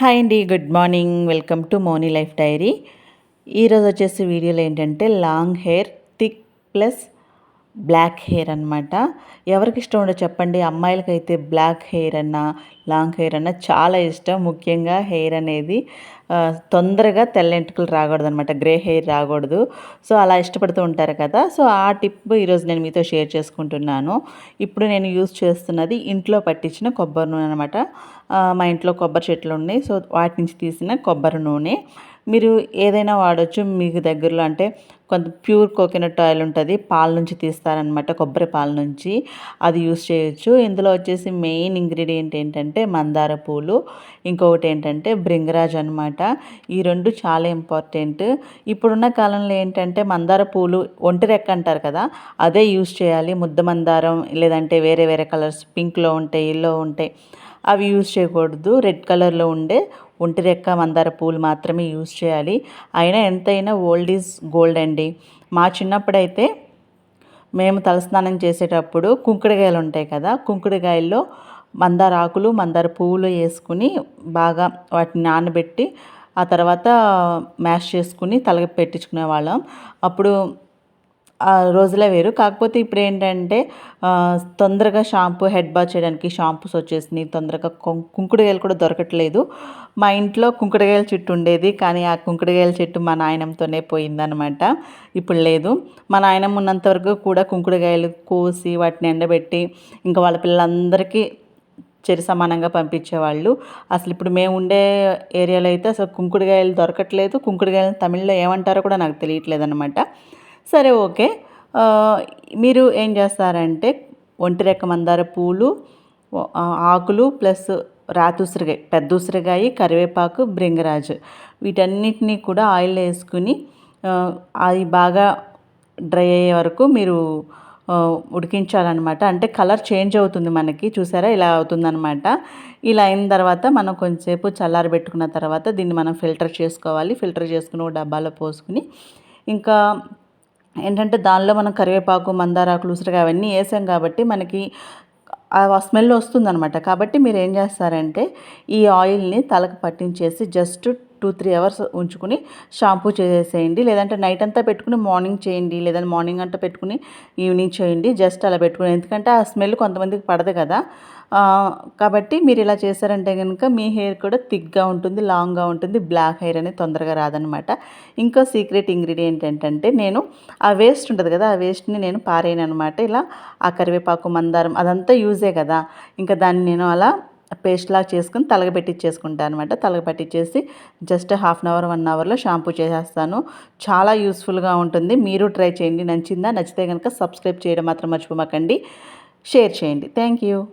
Hi అండి good morning. Welcome to Moni life diary. ఈరోజు వచ్చేసి వీడియోలో ఏంటంటే long hair thick plus black hair అనమాట ఎవరికి ఇష్టం ఉండో చెప్పండి. అమ్మాయిలకైతే బ్లాక్ హెయిర్ అన్నా లాంగ్ హెయిర్ అన్నా చాలా ఇష్టం. ముఖ్యంగా హెయిర్ అనేది తొందరగా తెల్లెంటుకలు రాకూడదు అనమాట గ్రే హెయిర్ రాకూడదు. సో అలా ఇష్టపడుతూ ఉంటారు కదా. సో ఆ టిప్ ఈరోజు నేను మీతో షేర్ చేసుకుంటున్నాను. ఇప్పుడు నేను యూజ్ చేస్తున్నది ఇంట్లో పట్టించిన కొబ్బరి నూనె అనమాట మా ఇంట్లో కొబ్బరి చెట్లు ఉన్నాయి. సో వాటి నుంచి తీసిన కొబ్బరి నూనె. మీరు ఏదైనా వాడచ్చు. మీకు దగ్గరలో అంటే కొంత ప్యూర్ కోకోనట్ ఆయిల్ ఉంటుంది. పాల నుంచి తీస్తారనమాట కొబ్బరి పాల నుంచి అది యూస్ చేయొచ్చు. ఇందులో వచ్చేసి మెయిన్ ఇంగ్రీడియంట్ ఏంటంటే మందార పూలు. ఇంకొకటి ఏంటంటే బ్రింగరాజ్ అనమాట ఈ రెండు చాలా ఇంపార్టెంట్. ఇప్పుడున్న కాలంలో ఏంటంటే మందార పూలు ఒంటిరెక్క అంటారు కదా అదే యూస్ చేయాలి. ముద్ద మందారం లేదంటే వేరే వేరే కలర్స్ పింక్లో ఉంటాయి ఎల్లో ఉంటాయి అవి యూజ్ చేయకూడదు. రెడ్ కలర్లో ఉండే ఒంటి రెక్క మందార పూలు మాత్రమే యూజ్ చేయాలి. అయినా ఎంతైనా ఓల్డ్ ఈజ్ గోల్డ్ అండి. మా చిన్నప్పుడైతే మేము తలస్నానం చేసేటప్పుడు కుంకుడుకాయలు ఉంటాయి కదా కుంకుడుకాయల్లో మందార ఆకులు మందార పువ్వులు వేసుకుని బాగా వాటిని నానబెట్టి ఆ తర్వాత మ్యాష్ చేసుకుని తలకి పెట్టించుకునే వాళ్ళం అప్పుడు రోజులే వేరు. కాకపోతే ఇప్పుడు ఏంటంటే తొందరగా షాంపూ హెడ్ బాత్ చేయడానికి షాంపూస్ వచ్చేసినాయి. తొందరగా కుంకుడుగాయలు కూడా దొరకట్లేదు. మా ఇంట్లో కుంకుడుగాయల చెట్టు ఉండేది. కానీ ఆ కుంకుడుగాయల చెట్టు మా నాయనంతోనే పోయిందనమాట. ఇప్పుడు లేదు. మా నాయనమ్మ ఉన్నంత వరకు కూడా కుంకుడుగాయలు కోసి వాటిని ఎండబెట్టి ఇంకా వాళ్ళ పిల్లలందరికీ చెరి సమానంగా పంపించేవాళ్ళు. అసలు ఇప్పుడు మేము ఉండే ఏరియాలో అయితే అసలు కుంకుడుగాయలు దొరకట్లేదు. కుంకుడుగాయలు తమిళ్ళో ఏమంటారో కూడా నాకు తెలియట్లేదు అనమాట సరే ఓకే. మీరు ఏం చేస్తారంటే ఒంటి రెక్క మందార పూలు ఆకులు ప్లస్ రాతి ఉసిరికాయ పెద్ద ఉసిరికాయ కరివేపాకు బ్రింగరాజు వీటన్నిటినీ కూడా ఆయిల్ వేసుకుని అవి బాగా డ్రై అయ్యే వరకు మీరు ఉడికించాలన్నమాట. అంటే కలర్ చేంజ్ అవుతుంది మనకి చూసారా? ఇలా అవుతుందన్నమాట. ఇలా అయిన తర్వాత మనం కొంచెంసేపు చల్లారబెట్టుకున్న తర్వాత దీన్ని మనం ఫిల్టర్ చేసుకోవాలి. ఫిల్టర్ చేసుకుని డబ్బాలో పోసుకుని ఇంకా ఏంటంటే దానిలో మనం కరివేపాకు మందారాకులు ఉసిరికాయ అవన్నీ వేసాం కాబట్టి మనకి ఆ స్మెల్ వస్తుందనమాట కాబట్టి మీరు ఏం చేస్తారంటే ఈ ఆయిల్ని తలకు పట్టించేసి జస్ట్ టూ త్రీ అవర్స్ ఉంచుకుని షాంపూ చేసేసేయండి లేదంటే నైట్ అంతా పెట్టుకుని మార్నింగ్ చేయండి. లేదంటే మార్నింగ్ అంతా పెట్టుకుని ఈవినింగ్ చేయండి. జస్ట్ అలా పెట్టుకుని. ఎందుకంటే ఆ స్మెల్ కొంతమందికి పడదు కదా. కాబట్టి మీరు ఇలా చేశారంటే కనుక మీ హెయిర్ కూడా థిక్గా ఉంటుంది లాంగ్గా ఉంటుంది. బ్లాక్ హెయిర్ అనేది తొందరగా రాదనమాట ఇంకో సీక్రెట్ ఇంగ్రీడియంట్ ఏంటంటే నేను ఆ వేస్ట్ ఉంటుంది కదా ఆ వేస్ట్ని నేను పారేయను అనమాట ఇలా ఆ కరివేపాకు మందారం అదంతా యూజే కదా. ఇంకా దాన్ని నేను అలా పేస్ట్ లాగా చేసుకుని తలగపెట్టించేసుకుంటాను అనమాట తలగపెట్టించేసి just half an hour one అవర్లో షాంపూ చేసేస్తాను. చాలా యూస్ఫుల్గా ఉంటుంది. మీరు ట్రై చేయండి. నచ్చిందా? నచ్చితే కనుక సబ్స్క్రైబ్ చేయడం మాత్రం మర్చిపోమాకండి. షేర్ చేయండి. Thank you.